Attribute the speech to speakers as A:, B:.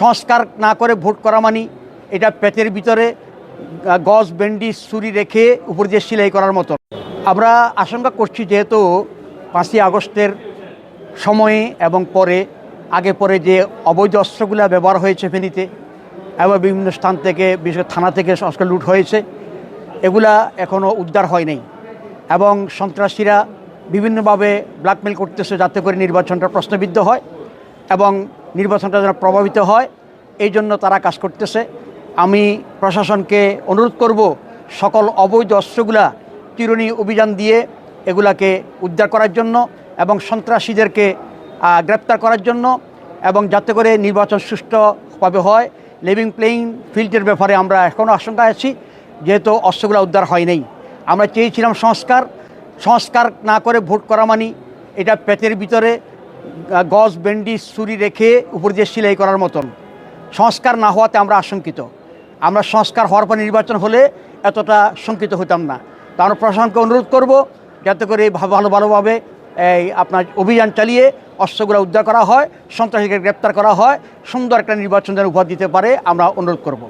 A: সংস্কার না করে ভোট করা মানি, এটা পেটের ভিতরে গজ বেন্ডি ছুরি রেখে উপর দিয়ে সেলাই করার মতো। আমরা আশঙ্কা করছি যেহেতু পাঁচই আগস্টের সময়ে এবং পরে, আগে পরে যে অবৈধ অস্ত্রগুলো ব্যবহার হয়েছে ফেনীতে এবং বিভিন্ন স্থান থেকে, বিশেষ থানা থেকে সংস্কার লুট হয়েছে, এগুলা এখনও উদ্ধার হয় নাই। এবং সন্ত্রাসীরা বিভিন্নভাবে ব্ল্যাকমেল করতেছে যাতে করে নির্বাচনটা প্রশ্নবিদ্ধ হয় এবং নির্বাচনটা যেন প্রভাবিত হয়, এই জন্য তারা কাজ করতেছে। আমি প্রশাসনকে অনুরোধ করব, সকল অবৈধ অস্ত্রগুলা চিরুনি অভিযান দিয়ে এগুলাকে উদ্ধার করার জন্য এবং সন্ত্রাসীদেরকে গ্রেপ্তার করার জন্য এবং যাতে করে নির্বাচন সুষ্ঠুভাবে হয়। লিভিং প্লেইং ফিল্ডের ব্যাপারে আমরা এখনও আশঙ্কায় আছি, যেহেতু অস্ত্রগুলো উদ্ধার হয় নাই। আমরা চেয়েছিলাম সংস্কার সংস্কার না করে ভোট করা মানি, এটা পেটের ভিতরে গজ বেন্ডি ছুরি রেখে উপর দিয়ে সিলাই করার মতন। সংস্কার না হওয়াতে আমরা আশঙ্কিত। আমরা সংস্কার হওয়ার পর নির্বাচন হলে এতটা শঙ্কিত হতাম না। তো আমরা প্রশাসনকে অনুরোধ করব যাতে করে ভালো ভালোভাবে এই আপনার অভিযান চালিয়ে অস্ত্রগুলো উদ্ধার করা হয়, সন্ত্রাসীকে গ্রেপ্তার করা হয়, সুন্দর একটা নির্বাচন যেন উপহার দিতে পারে, আমরা অনুরোধ করব।